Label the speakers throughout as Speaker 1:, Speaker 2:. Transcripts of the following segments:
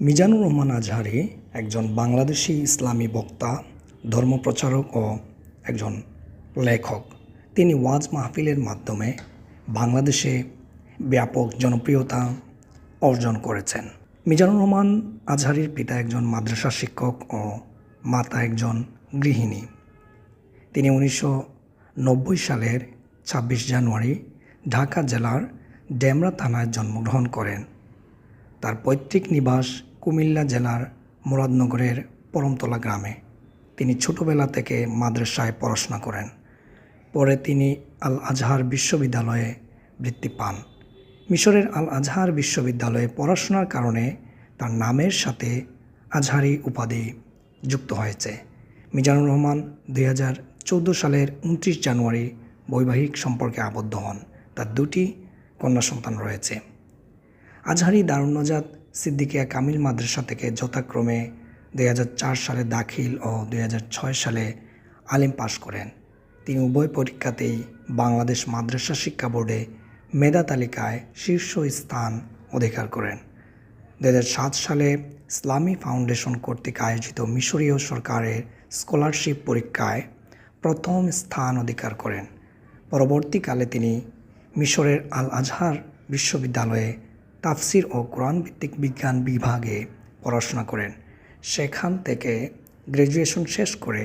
Speaker 1: মিজানুর রহমান আজহারি একজন বাংলাদেশি ইসলামী বক্তা, ধর্মপ্রচারক ও একজন লেখক। তিনি ওয়াজ মাহফিলের মাধ্যমে বাংলাদেশে ব্যাপক জনপ্রিয়তা অর্জন করেছেন। মিজানুর রহমান আজহারির পিতা একজন মাদ্রাসা শিক্ষক ও মাতা একজন গৃহিণী। তিনি উনিশশো নব্বই সালের ছাব্বিশ জানুয়ারি ঢাকা জেলার ডেমরা থানায় জন্মগ্রহণ করেন। তার পৈতৃক নিবাস কুমিল্লা জেলার মুরাদনগরের পরমতলা গ্রামে। তিনি ছোটবেলা থেকে মাদ্রাসায় পড়াশোনা করেন। পরে তিনি আল আজহার বিশ্ববিদ্যালয়ে বৃত্তি পান। মিশরের আল আজহার বিশ্ববিদ্যালয়ে পড়াশোনার কারণে তার নামের সাথে আজহারি উপাধি যুক্ত হয়েছে। মিজানুর রহমান দুই হাজার চৌদ্দ সালের উনত্রিশ জানুয়ারি বৈবাহিক সম্পর্কে আবদ্ধ হন। তার দুটি কন্যা সন্তান রয়েছে। আজহারি দারুন্নজাত সিদ্দিকিয়া কামিল মাদ্রাসা থেকে যথাক্রমে দু হাজার চার সালে দাখিল ও দু হাজার ছয় সালে আলিম পাশ করেন। তিনি উভয় পরীক্ষাতেই বাংলাদেশ মাদ্রাসা শিক্ষা বোর্ডে মেধা তালিকায় শীর্ষ স্থান অধিকার করেন। দু হাজার সাত সালে ইসলামী ফাউন্ডেশন কর্তৃক আয়োজিত মিশরীয় সরকারের স্কলারশিপ পরীক্ষায় প্রথম স্থান অধিকার করেন। পরবর্তীকালে তিনি মিশরের আল আজহার বিশ্ববিদ্যালয়ে তাফসির ও কোরআন ভিত্তিক বিজ্ঞান বিভাগে পড়াশোনা করেন। সেখান থেকে গ্র্যাজুয়েশন শেষ করে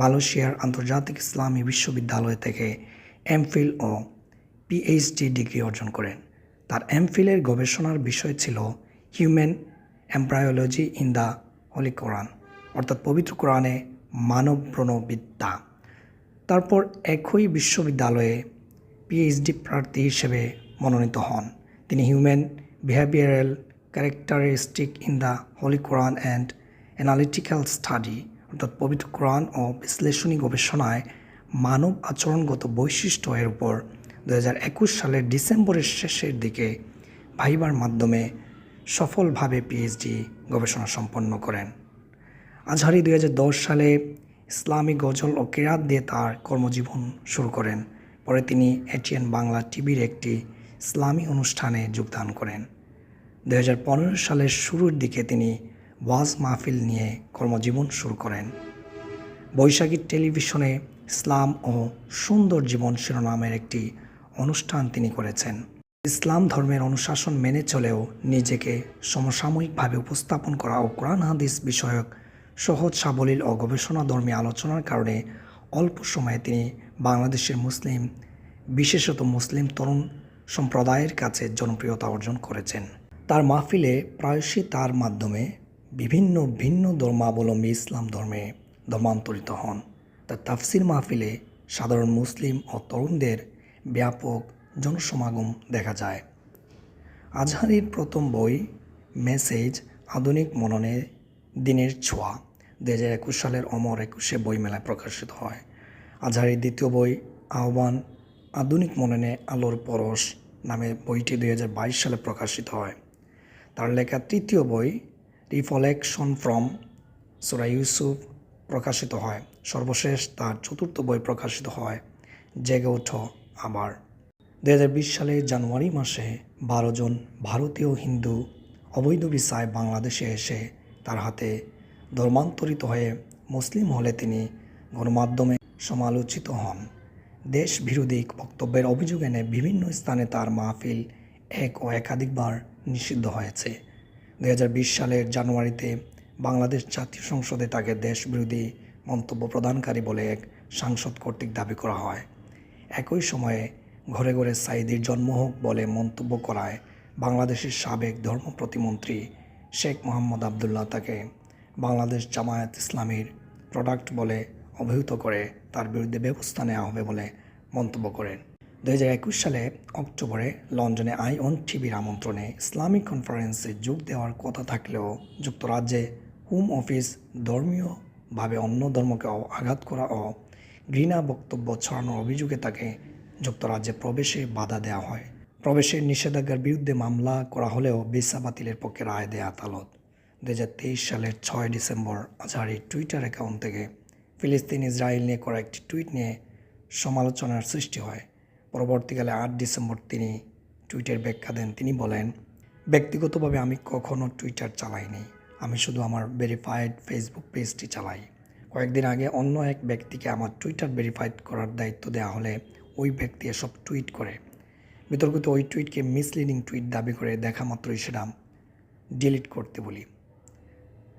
Speaker 1: মালয়েশিয়ার আন্তর্জাতিক ইসলামী বিশ্ববিদ্যালয় থেকে এমফিল ও পিএইচডি ডিগ্রি অর্জন করেন। তার এমফিলের গবেষণার বিষয় ছিল human embryology in the Holy Quran, অর্থাৎ পবিত্র কোরআনে মানব প্রণবিদ্যা তারপর একই বিশ্ববিদ্যালয়ে পিএইচডি প্রার্থী হিসেবে মনোনীত হন। তিনি human behavioural characteristic in the Holy Quran and analytical study অর্থাৎ পবিত্র কোরআন ও বিশ্লেষণী গবেষণায় মানব আচরণগত বৈশিষ্ট্য এর উপর দু হাজার একুশ সালের ডিসেম্বরের শেষের দিকে ভাইবার মাধ্যমে সফলভাবে পিএইচডি গবেষণা সম্পন্ন করেন। আজহারি দুই হাজার দশ সালে ইসলামী গজল ও কেরাত দিয়ে তার কর্মজীবন শুরু করেন। পরে তিনি এটিএন বাংলা টিভির একটি ইসলামী অনুষ্ঠানে যোগদান করেন। দু হাজার পনেরো সালের শুরুর দিকে তিনি ওয়াজ মাহফিল নিয়ে কর্মজীবন শুরু করেন। বৈশাখী টেলিভিশনে ইসলাম ও সুন্দর জীবন শিরোনামের একটি অনুষ্ঠান তিনি করেছেন। ইসলাম ধর্মের অনুশাসন মেনে চলেও নিজেকে সমসাময়িকভাবে উপস্থাপন করা ও কোরআন হাদিস বিষয়ক সহজ সাবলীল ও গবেষণা ধর্মী আলোচনার কারণে অল্প সময়ে তিনি বাংলাদেশের মুসলিম, বিশেষত মুসলিম তরুণ সম্প্রদায়ের কাছে জনপ্রিয়তা অর্জন করেছেন। তার মাহফিলে প্রায়শই তার মাধ্যমে বিভিন্ন ভিন্ন ধর্মাবলম্বী ইসলাম ধর্মে ধর্মান্তরিত হন। তার তাফসির মাহফিলে সাধারণ মুসলিম ও তরুণদের ব্যাপক জনসমাগম দেখা যায়। আজহারির প্রথম বই, মেসেজ, আধুনিক মননে দিনের ছোঁয়া দু হাজার একুশ সালের অমর একুশে বইমেলায় প্রকাশিত হয়। আজহারির দ্বিতীয় বই, আহ্বান, আধুনিক মননে আলোর পরশ নামে বইটি দুই হাজার বাইশ সালে প্রকাশিত হয়। তার লেখা তৃতীয় বই রিফলেকশন ফ্রম সুরা ইউসুফ প্রকাশিত হয়। সর্বশেষ তার চতুর্থ বই প্রকাশিত হয়, জেগে ওঠো আবার। দু সালে জানুয়ারি মাসে বারো জন ভারতীয় হিন্দু অবৈধ ভিসায় বাংলাদেশে এসে তার হাতে ধর্মান্তরিত হয়ে মুসলিম হলে তিনি গণমাধ্যমে সমালোচিত হন। দেশ বিরোধী বক্তব্যের অভিযোগ এনে বিভিন্ন স্থানে তার মাহফিল এক ও একাধিকবার নিষিদ্ধ হয়েছে। দু হাজার বিশ সালের জানুয়ারিতে বাংলাদেশ জাতীয় সংসদে তাকে দেশ বিরোধী মন্তব্য প্রদানকারী বলে এক সাংসদ কর্তৃক দাবি করা হয়। একই সময়ে ঘরে ঘরে সাইদির জন্ম হোক বলে মন্তব্য করায় বাংলাদেশের সাবেক ধর্ম প্রতিমন্ত্রী শেখ মোহাম্মদ আবদুল্লাহ তাকে বাংলাদেশ জামায়াত ইসলামীর প্রোডাক্ট বলে অভিহিত করে তার বিরুদ্ধে ব্যবস্থা নেওয়া হবে বলে মন্তব্য করেন। দু হাজার একুশ সালে অক্টোবরে লন্ডনে আই অন টিভির আমন্ত্রণে ইসলামিক কনফারেন্সে যোগ দেওয়ার কথা থাকলেও যুক্তরাজ্যে হোম অফিস ধর্মীয়ভাবে অন্য ধর্মকে আঘাত করা ও ঘৃণা বক্তব্য ছড়ানোর অভিযোগে তাকে যুক্তরাজ্যে প্রবেশে বাধা দেওয়া হয়। প্রবেশের নিষেধাজ্ঞার বিরুদ্ধে মামলা করা হলেও ভিসা বাতিলের পক্ষে রায় দেয় আদালত। দু হাজার তেইশ সালের ছয় ডিসেম্বর আজহারি টুইটার অ্যাকাউন্ট থেকে ফিলিস্তিন ইসরায়েল নিয়ে করা একটি টুইট নিয়ে সমালোচনার সৃষ্টি হয়। পরবর্তীকালে আট ডিসেম্বর তিনি টুইটের ব্যাখ্যা দেন। তিনি বলেন, ব্যক্তিগতভাবে আমি কখনও টুইটার চালাইনি। আমি শুধু আমার ভেরিফাইড ফেসবুক পেজটি চালাই। কয়েকদিন আগে অন্য এক ব্যক্তিকে আমার টুইটার ভেরিফাইড করার দায়িত্ব দেওয়া হলে ওই ব্যক্তি এসব টুইট করে। বিতর্কিত ওই টুইটকে মিসলিডিং টুইট দাবি করে দেখা মাত্রই সেটা ডিলিট করতে বলি।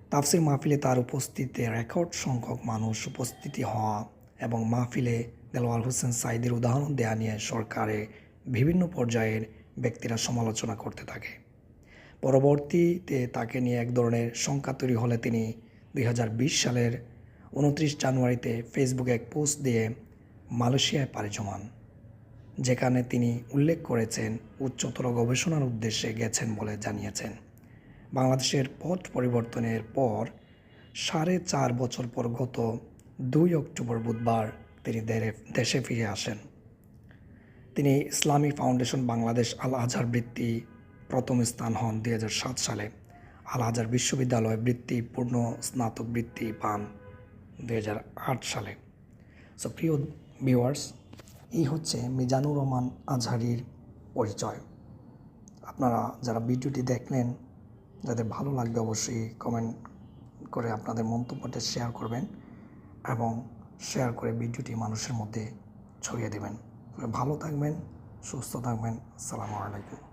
Speaker 1: তাফসির মাহফিলে তার উপস্থিতিতে রেকর্ড সংখ্যক মানুষ উপস্থিতি হওয়া এবং মাহফিলে দেলোয়ার হোসেন সাইদের উদাহরণ দেয়া নিয়ে সরকারে বিভিন্ন পর্যায়ের ব্যক্তিরা সমালোচনা করতে থাকে। পরবর্তীতে তাকে নিয়ে এক ধরনের শঙ্কা তৈরি হলে তিনি দুই হাজার বিশ সালের উনত্রিশ জানুয়ারিতে ফেসবুকে এক পোস্ট দিয়ে মালয়েশিয়ায় পাড়ি জমান, যেখানে তিনি উল্লেখ করেছেন, উচ্চতর গবেষণার উদ্দেশ্যে গেছেন বলে জানিয়েছেন। বাংলাদেশের পথ পরিবর্তনের পর সাড়ে চার বছর পর গত দুই অক্টোবর বুধবার তিনি দেশে ফিরে আসেন। তিনি ইসলামী ফাউন্ডেশন বাংলাদেশ আল আজহার বৃত্তি প্রথম স্থান হন দুই হাজার সাত সালে। আল আজহার বিশ্ববিদ্যালয় বৃত্তি, পূর্ণ স্নাতক বৃত্তি পান দুই হাজার আট সালে। সো প্রিয় ভিউয়ার্স এই হচ্ছে মিজানুর রহমান আজহারির পরিচয়। আপনারা যারা ভিডিওটি দেখলেন, যাদের ভালো লাগবে অবশ্যই কমেন্ট করে আপনাদের মন্তব্যটা শেয়ার করবেন এবং শেয়ার করে ভিডিওটি মানুষের মধ্যে ছড়িয়ে দেবেন। ভালো থাকবেন সুস্থ থাকবেন। সালামু আলাইকুম।